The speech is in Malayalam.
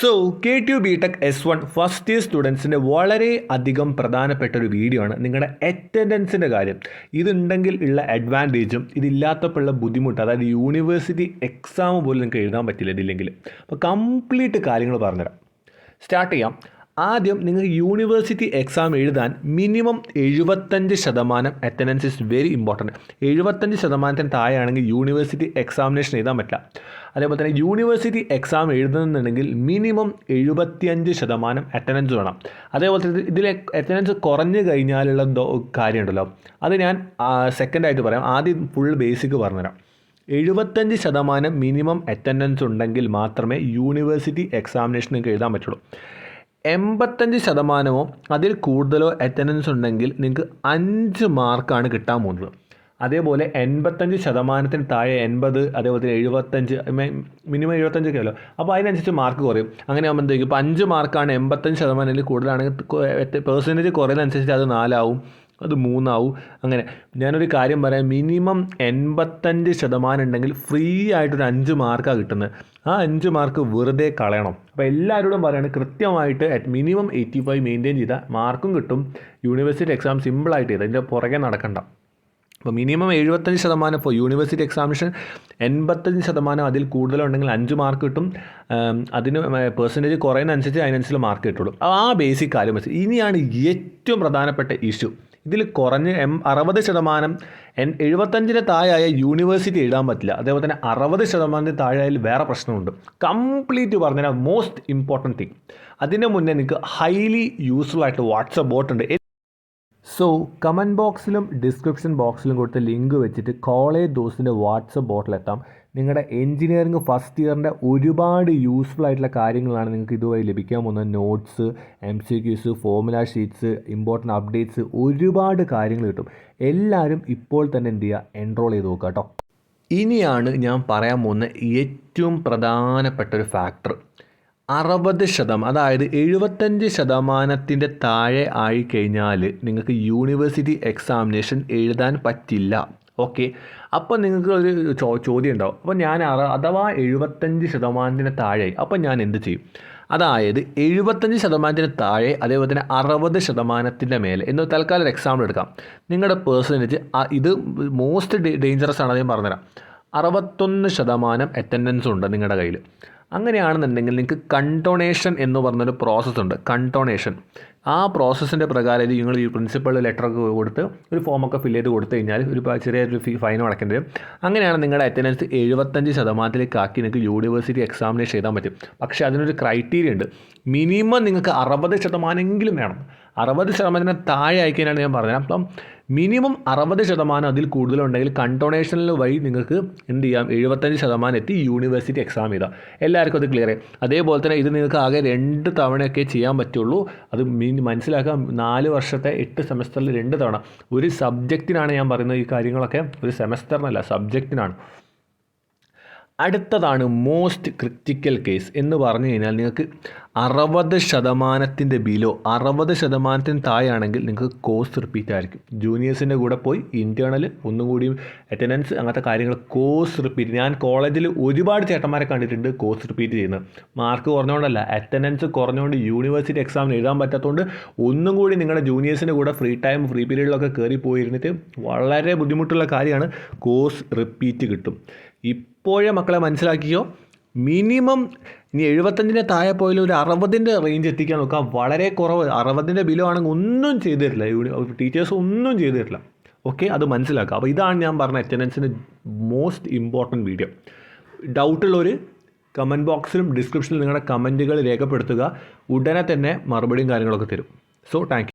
So K two B tech S one first year സ്റ്റുഡൻസിന്റെ വളരെ അധികം പ്രധാനപ്പെട്ട ഒരു വീഡിയോ ആണ് നിങ്ങളുടെ അറ്റൻഡൻസിന്റെ കാര്യം. ഇതുണ്ടെങ്കിൽ ഉള്ള അഡ്വാന്റേജും ഇതില്ലാത്തപ്പോൾ ഉള്ള ബുദ്ധിമുട്ട് അതായത് യൂണിവേഴ്സിറ്റി എക്സാം പോലും നിങ്ങൾക്ക് എഴുതാൻ പറ്റില്ല ഇതില്ലെങ്കിൽ. അപ്പോൾ കംപ്ലീറ്റ് കാര്യങ്ങൾ പറഞ്ഞുതരാം. സ്റ്റാർട്ട് ചെയ്യാം. ആദ്യം നിങ്ങൾ യൂണിവേഴ്സിറ്റി എക്സാം എഴുതാൻ മിനിമം എഴുപത്തഞ്ച് ശതമാനം അറ്റൻഡൻസ് ഇസ് വെരി ഇമ്പോർട്ടന്റ് എഴുപത്തഞ്ച് ശതമാനത്തിന് താഴെയാണെങ്കിൽ യൂണിവേഴ്സിറ്റി എക്സാമിനേഷൻ എഴുതാൻ പറ്റില്ല. അതേപോലെ തന്നെ യൂണിവേഴ്സിറ്റി എക്സാം എഴുതുന്നുണ്ടെങ്കിൽ മിനിമം എഴുപത്തിയഞ്ച് ശതമാനം അറ്റൻഡൻസ് വേണം. അതേപോലെ തന്നെ ഇതിലെ അറ്റൻഡൻസ് കുറഞ്ഞു കഴിഞ്ഞാലുള്ള എന്തോ കാര്യമുണ്ടല്ലോ. അത് ഞാൻ സെക്കൻഡായിട്ട് പറയാം. ആദ്യം ഫുൾ ബേസിക് പറഞ്ഞുതരാം. എഴുപത്തഞ്ച് ശതമാനം മിനിമം അറ്റൻഡൻസ് ഉണ്ടെങ്കിൽ മാത്രമേ യൂണിവേഴ്സിറ്റി എക്സാമിനേഷൻ നിങ്ങൾക്ക് എഴുതാൻ പറ്റുള്ളൂ. എൺപത്തഞ്ച് ശതമാനമോ അതിൽ കൂടുതലോ അറ്റൻഡൻസ് ഉണ്ടെങ്കിൽ നിങ്ങൾക്ക് അഞ്ച് മാർക്കാണ് കിട്ടാൻ പോകുന്നത്. അതേപോലെ എൺപത്തഞ്ച് ശതമാനത്തിന് താഴെ എൺപത് അതേപോലെ എഴുപത്തഞ്ച് മിനിമം എഴുപത്തഞ്ചൊക്കെ അല്ലോ അപ്പോൾ അതിനനുസരിച്ച് മാർക്ക് കുറയും. അങ്ങനെ ആകുമ്പോൾ എന്തെങ്കിലും ഇപ്പോൾ അഞ്ച് മാർക്കാണ് എൺപത്തഞ്ച് ശതമാനത്തിൽ കൂടുതലാണെങ്കിൽ പെർസെന്റേജ് കുറയുന്നതനുസരിച്ച് അത് നാലാവും. അത് മൂന്നാവും. അങ്ങനെ ഞാനൊരു കാര്യം പറയാം. മിനിമം എൺപത്തഞ്ച് ശതമാനം ഉണ്ടെങ്കിൽ ഫ്രീ ആയിട്ടൊരു അഞ്ച് മാർക്കാണ് കിട്ടുന്നത്. ആ അഞ്ച് മാർക്ക് വെറുതെ കളയണം. അപ്പോൾ എല്ലാവരോടും പറയുകയാണ് കൃത്യമായിട്ട് at minimum eighty five maintain ചെയ്താൽ മാർക്കും കിട്ടും. യൂണിവേഴ്സിറ്റി എക്സാം സിമ്പിളായിട്ട് ചെയ്ത്. അതിന്റെ പുറകെ നടക്കണ്ട. അപ്പോൾ മിനിമം എഴുപത്തഞ്ച് ശതമാനം ഇപ്പോൾ യൂണിവേഴ്സിറ്റി എക്സാമിനേഷൻ എൺപത്തഞ്ച് ശതമാനം അതിൽ കൂടുതലുണ്ടെങ്കിൽ അഞ്ച് മാർക്ക് കിട്ടും. അതിന് പെർസെന്റേജ് കുറയുന്നതനുസരിച്ച് അതിനനുസരിച്ച് മാർക്ക് കിട്ടുള്ളൂ. ആ ബേസിക് കാര്യം വെച്ച് ഇനിയാണ് ഏറ്റവും പ്രധാനപ്പെട്ട ഇഷ്യൂ ഇതിൽ കുറഞ്ഞ് എം അറുപത് ശതമാനം എൻ എഴുപത്തഞ്ചിന് താഴെയായ യൂണിവേഴ്സിറ്റി എഴുതാൻ പറ്റില്ല. അതേപോലെ തന്നെ അറുപത് ശതമാനത്തിന് താഴെയായാൽ വേറെ പ്രശ്നമുണ്ട്. കംപ്ലീറ്റ് പറഞ്ഞാൽ മോസ്റ്റ് ഇമ്പോർട്ടന്റ് തിങ് അതിന് മുന്നേ നിങ്ങൾക്ക് ഹൈലി യൂസ്ഫുൾ ആയിട്ട് വാട്സപ്പ് ബോട്ട് ഉണ്ട്. സോ കമന്റ് ബോക്സിലും ഡിസ്ക്രിപ്ഷൻ ബോക്സിലും കൊടുത്ത ലിങ്ക് വെച്ചിട്ട് കോളേജ് ദോസിന്റെ വാട്സപ്പ് ബോട്ടിലെത്താം നിങ്ങളുടെ എൻജിനീയറിംഗ് ഫസ്റ്റ് ഇയറിന്റെ ഒരുപാട് യൂസ്ഫുൾ ആയിട്ടുള്ള കാര്യങ്ങളാണ് നിങ്ങൾക്ക് ഇതുവഴി ലഭിക്കാൻ പോകുന്നത്. Notes M C Qs formula sheets important updates ഒരുപാട് കാര്യങ്ങൾ കിട്ടും. എല്ലാവരും ഇപ്പോൾ തന്നെ എന്ത് ചെയ്യുക എൻറോൾ ചെയ്ത് നോക്കുക കേട്ടോ ഇനിയാണ് ഞാൻ പറയാൻ പോകുന്ന ഏറ്റവും പ്രധാനപ്പെട്ട ഒരു ഫാക്ടർ അറുപത് ശതമാനം അതായത് എഴുപത്തഞ്ച് ശതമാനത്തിന്റെ താഴെ ആയി കഴിഞ്ഞാൽ നിങ്ങൾക്ക് യൂണിവേഴ്സിറ്റി എക്സാമിനേഷൻ എഴുതാൻ പറ്റില്ല. ഓക്കെ? അപ്പോൾ നിങ്ങൾക്ക് ഒരു ചോ ചോദ്യം ഉണ്ടാവും. അപ്പോൾ ഞാൻ അഥവാ എഴുപത്തഞ്ച് ശതമാനത്തിന് താഴെ അപ്പോൾ ഞാൻ എന്ത് ചെയ്യും? അതായത് എഴുപത്തഞ്ച് ശതമാനത്തിന് താഴെ അതേപോലെ തന്നെ അറുപത് ശതമാനത്തിന്റെ മേലെ എന്ന് തൽക്കാലം ഒരു എക്സാമ്പിൾ എടുക്കാം. നിങ്ങളുടെ പേഴ്സന്റേജ് ഇത് മോസ്റ്റ് ഡേഞ്ചറസ് ആണ് ഞാൻ പറഞ്ഞുതരാം. അറുപത്തൊന്ന് ശതമാനം അറ്റൻഡൻസ് ഉണ്ട് നിങ്ങളുടെ കയ്യിൽ. അങ്ങനെയാണെന്നുണ്ടെങ്കിൽ നിങ്ങൾക്ക് കണ്ടോണേഷൻ എന്ന് പറഞ്ഞൊരു പ്രോസസ്സുണ്ട് കണ്ടോണേഷൻ ആ പ്രോസസ്സിന്റെ പ്രകാരം നിങ്ങൾ ഈ പ്രിൻസിപ്പൾ ലെറ്ററൊക്കെ കൊടുത്ത് ഒരു ഫോമൊക്കെ ഫില്ല് ചെയ്ത് കൊടുത്തു കഴിഞ്ഞാൽ ഒരു ചെറിയൊരു ഫീ ഫൈൻ അടക്കേണ്ടി വരും. അങ്ങനെയാണ് നിങ്ങളുടെ അറ്റൻഡൻസ് എഴുപത്തഞ്ച് ശതമാനത്തിലേക്ക് ആക്കി നിങ്ങൾക്ക് യൂണിവേഴ്സിറ്റി എക്സാമിനേഷൻ എഴുതാൻ പറ്റും. പക്ഷേ അതിനൊരു ക്രൈറ്റീരിയ ഉണ്ട്. മിനിമം നിങ്ങൾക്ക് അറുപത് ശതമാനമെങ്കിലും വേണം. അറുപത് ശതമാനത്തിന് താഴെ അയക്കാനാണ് ഞാൻ പറഞ്ഞത്. അപ്പം മിനിമം അറുപത് ശതമാനം അതിൽ കൂടുതലുണ്ടെങ്കിൽ കണ്ടോണേഷനിൽ വഴി നിങ്ങൾക്ക് എന്ത് ചെയ്യാം? എഴുപത്തഞ്ച് ശതമാനം എത്തി യൂണിവേഴ്സിറ്റി എക്സാം ചെയ്താൽ എല്ലാവർക്കും അത് ക്ലിയർ ആയി. അതേപോലെ തന്നെ ഇത് നിങ്ങൾക്ക് ആകെ രണ്ട് തവണയൊക്കെ ചെയ്യാൻ പറ്റുള്ളൂ. അത് മീൻ മനസ്സിലാക്കാം. നാല് വർഷത്തെ എട്ട് സെമസ്റ്ററിൽ രണ്ട് തവണ. ഒരു സബ്ജക്റ്റിനാണ് ഞാൻ പറയുന്നത് ഈ കാര്യങ്ങളൊക്കെ. ഒരു സെമസ്റ്ററിനല്ല സബ്ജക്റ്റിനാണ് അടുത്തതാണ് മോസ്റ്റ് ക്രിറ്റിക്കൽ കേസ് എന്ന് പറഞ്ഞു കഴിഞ്ഞാൽ നിങ്ങൾക്ക് അറുപത് ശതമാനത്തിന്റെ ബിലോ അറുപത് ശതമാനത്തിന് താഴെയാണെങ്കിൽ നിങ്ങൾക്ക് കോഴ്സ് റിപ്പീറ്റ് ആയിരിക്കും. ജൂനിയേഴ്സിന്റെ കൂടെ പോയി ഇന്റേർണൽ ഒന്നും കൂടിയും അറ്റൻഡൻസ് അങ്ങനത്തെ കാര്യങ്ങൾ കോഴ്സ് റിപ്പീറ്റ് ഞാൻ കോളേജിൽ ഒരുപാട് ചേട്ടന്മാരെ കണ്ടിട്ടുണ്ട് കോഴ്സ് റിപ്പീറ്റ് ചെയ്യുന്നത്. മാർക്ക് കുറഞ്ഞുകൊണ്ടല്ല അറ്റൻഡൻസ് കുറഞ്ഞുകൊണ്ട് യൂണിവേഴ്സിറ്റി എക്സാമിന് എഴുതാൻ പറ്റാത്തതുകൊണ്ട് ഒന്നും കൂടി നിങ്ങളുടെ ജൂനിയേഴ്സിന്റെ കൂടെ ഫ്രീ ടൈം ഫ്രീ പീരീഡിലൊക്കെ കയറി പോയിരുന്നിട്ട് വളരെ ബുദ്ധിമുട്ടുള്ള കാര്യമാണ് കോഴ്സ് റിപ്പീറ്റ് കിട്ടും. ഇപ്പോഴേ മക്കളെ മനസ്സിലാക്കിയോ മിനിമം ഇനി എഴുപത്തഞ്ചിന്റെ താഴെ പോയാലും ഒരു അറുപതിന്റെ റേഞ്ച് എത്തിക്കാൻ നോക്കുക വളരെ കുറവ്. അറുപതിന്റെ ബിലോ ആണെങ്കിൽ ഒന്നും ചെയ്തു തരില്ല ടീച്ചേഴ്സ് ഒന്നും ചെയ്തു തരില്ല ഓക്കെ അത് മനസ്സിലാക്കുക. അപ്പോൾ ഇതാണ് ഞാൻ പറഞ്ഞ അറ്റൻഡൻസിന്റെ മോസ്റ്റ് ഇമ്പോർട്ടന്റ് വീഡിയോ ഡൗട്ടുള്ളവർ കമന്റ് ബോക്സിലും ഡിസ്ക്രിപ്ഷനിലും നിങ്ങളുടെ കമന്റുകൾ രേഖപ്പെടുത്തുക. ഉടനെ തന്നെ മറുപടിയും കാര്യങ്ങളൊക്കെ തരും. So thank